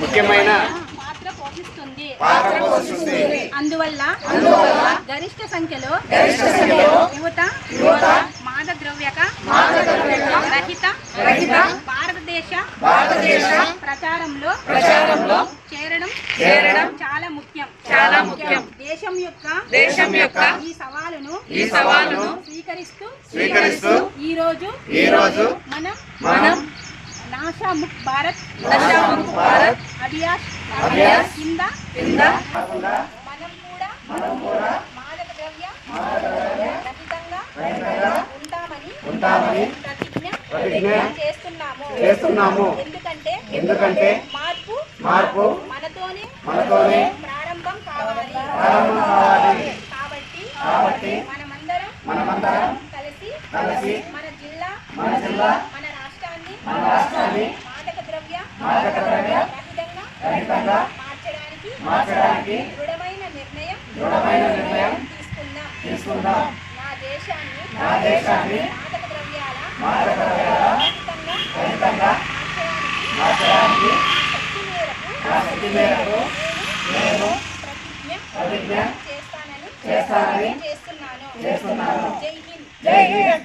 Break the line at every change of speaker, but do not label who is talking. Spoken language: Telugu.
ముఖ్యమైన పాత్ర పోషిస్తుంది.
పాత్ర పోషిస్తుంది.
అందువల్ల అందువల్ల గరిష్ట సంఖ్యలో యువత యువత మాదక ద్రవ్యక రహిత రహిత భారతదేశ
భారతదేశ
ప్రచారంలో
ప్రచారంలో
చేరడం
చేరడం
చాలా ముఖ్యం.
చాలా ముఖ్యం.
దేశం యొక్క
దేశం యొక్క
ఈ సవాలును
ఈ సవాలును
స్వీకరిస్తూ
స్వీకరిస్తూ
ఈ రోజు
ఈ రోజు
మనం
మనం
ముక్ భారత్
నషాముక్త్ భారత్
అభియాస్
అభియాస్
కింద
కింద
మనం కూడా మాదక ద్రవ్య రహితంగా ఉంటామని
ఉంటామని
ప్రతిజ్ఞ
ప్రతిజ్ఞ
చేస్తున్నాము.
చేస్తున్నాము.
ఎందుకంటే
ఎందుకంటే
మార్పు
మార్పు
మనతోనే
మనతోనే
ప్రారంభం కావాలి.
ప్రారంభం కావాలి.
కాబట్టి
కాబట్టి
మనమందరం
మనమందరం
కలిసి
కలిసి
మన జిల్లా
మన జిల్లా
మన రాష్ట్రాన్ని మాదక ద్రవ్య రహితంగా మార్చడానికి దృఢమైన నిర్ణయం తీసుకుందాం. నా దేశాన్ని మాదక ద్రవ్యాల రహితంగా మార్చడానికి శక్తి మేరకు నేను
ప్రతిజ్ఞ
చేస్తానని
చేస్తానని
చేస్తున్నాను.
చేస్తున్నాను.
జై హింద్.
జై హింద్.